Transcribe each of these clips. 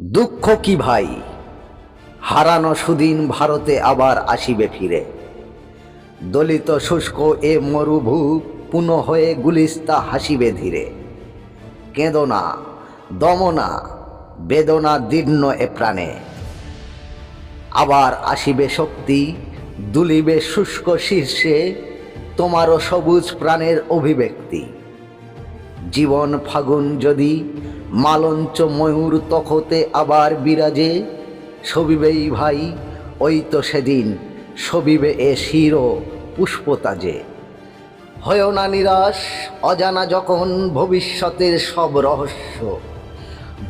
দুঃখ কি ভাই? হারানো সুদিন ভারতে আবার আসিবে ফিরে। দলিত শুষ্ক এ মরুভূ পুনঃ হয়ে গুলিস্তা হাসিবে ধীরে। কেঁদনা, দমনা, বেদনা দীর্ণ এ প্রাণে। আবার আসিবে শক্তি, দুলিবে শুষ্ক শীর্ষে, তোমারও সবুজ প্রাণের অভিব্যক্তি। জীবন ফাগুন যদি মালঞ্চ ময়ূর তখতে আবার বিরাজে। সবিবেই ভাই, ওই তো সেদিন সবিবে এ শির পুষ্পতাজে। হয় না নিরাশ, অজানা যখন ভবিষ্যতের সব রহস্য।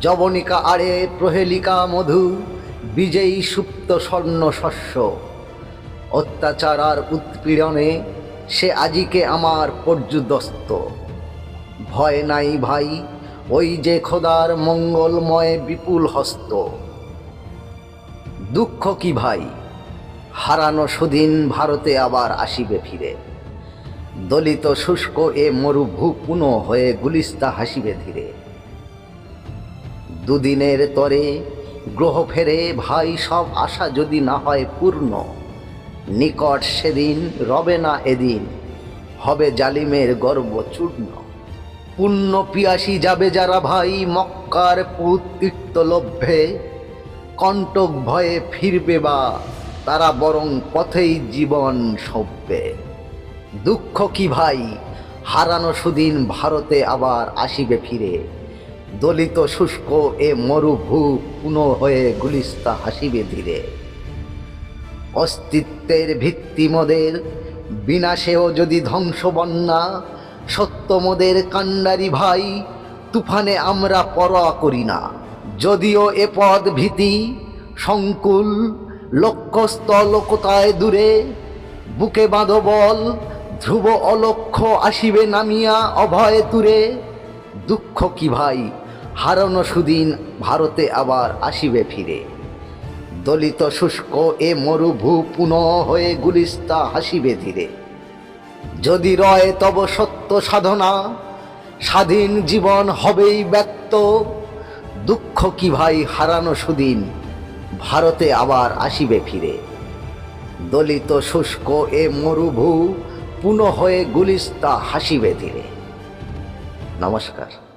জবনিকা আড়ে প্রহেলিকা মধু, বিজয়ী সুপ্ত স্বর্ণ শস্য। অত্যাচার আর উৎপীড়নে সে আজিকে আমার পর্যুদস্ত। ভয় নাই ভাই ওই যে খোদার মঙ্গলময় বিপুল হস্ত। দুঃখ কি ভাই? হারানো সুদিন ভারতে আবার আসিবে ফিরে। দলিত শুষ্ক এ মরুভূ পুনঃ হয়ে গুলিস্তা হাসিবে ধীরে। দুদিনের তরে গ্রহ ফেরে, ভাই, সব আশা যদি না হয় পূর্ণ, নিকট সেদিন রবে না এদিন, হবে জালিমের গর্ব চূর্ণ। পুণ্য পিয়াসী যাবে যারা ভাই মক্কার পুত তীর্থলভ্যে কণ্টক ভয়ে ফিরবে বা তারা বরং পথেই জীবন সভ্যে দুঃখ কি ভাই? হারানো সুদিন ভারতে আবার আসিবে ফিরে। দলিত শুষ্ক এ মরুভূ পুনঃ হয়ে গুলিস্তা হাসিবে ধীরে। অস্তিত্বের ভিত্তি মোদের, বিনাশেও যদি ধ্বংস বন্যা সত্য মোদের কাণ্ডারি ভাই, তুফানে আমরা পরোয়া করি না। যদিও এ পদ ভীতি, সংকুল লক্ষ্যস্থল কোথায় দূরে, বুকে বাঁধো বল, ধ্রুব অলক্ষ্য আসিবে নামিয়া অভয় তুরে। দুঃখ কি ভাই, হারানো সুদিন ভারতে আবার আসিবে ফিরে। দলিত শুষ্ক এ মরুভূ পুনঃ হয়ে গুলিস্তা হাসিবে ধীরে। যদি রয় তব সত্য সাধনা, স্বাধীন জীবন হবেই ব্যক্ত দুঃখ কি ভাই হারানো সুদিন, ভারতে আবার আসিবে ফিরে। দলিত শুষ্ক এ মরুভূ, পুনঃ হয়ে গুলিস্তা হাসিবে ধীরে নমস্কার।